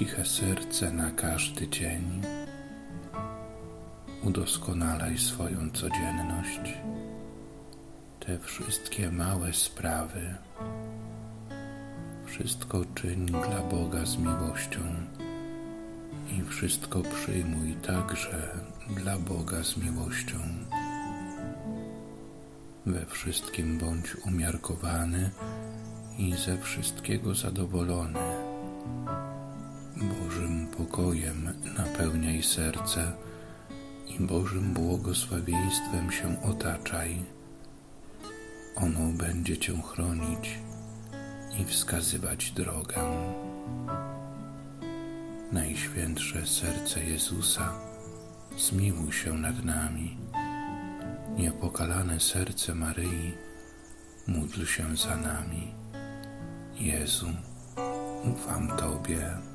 ciche serce na każdy dzień. Udoskonalaj swoją codzienność. Te wszystkie małe sprawy. Wszystko czyń dla Boga z miłością i wszystko przyjmuj także dla Boga z miłością. We wszystkim bądź umiarkowany i ze wszystkiego zadowolony. Bożym pokojem napełniaj serce i Bożym błogosławieństwem się otaczaj. Ono będzie Cię chronić i wskazywać drogę. Najświętsze serce Jezusa, zmiłuj się nad nami. Niepokalane serce Maryi, módl się za nami. Jezu, ufam Tobie.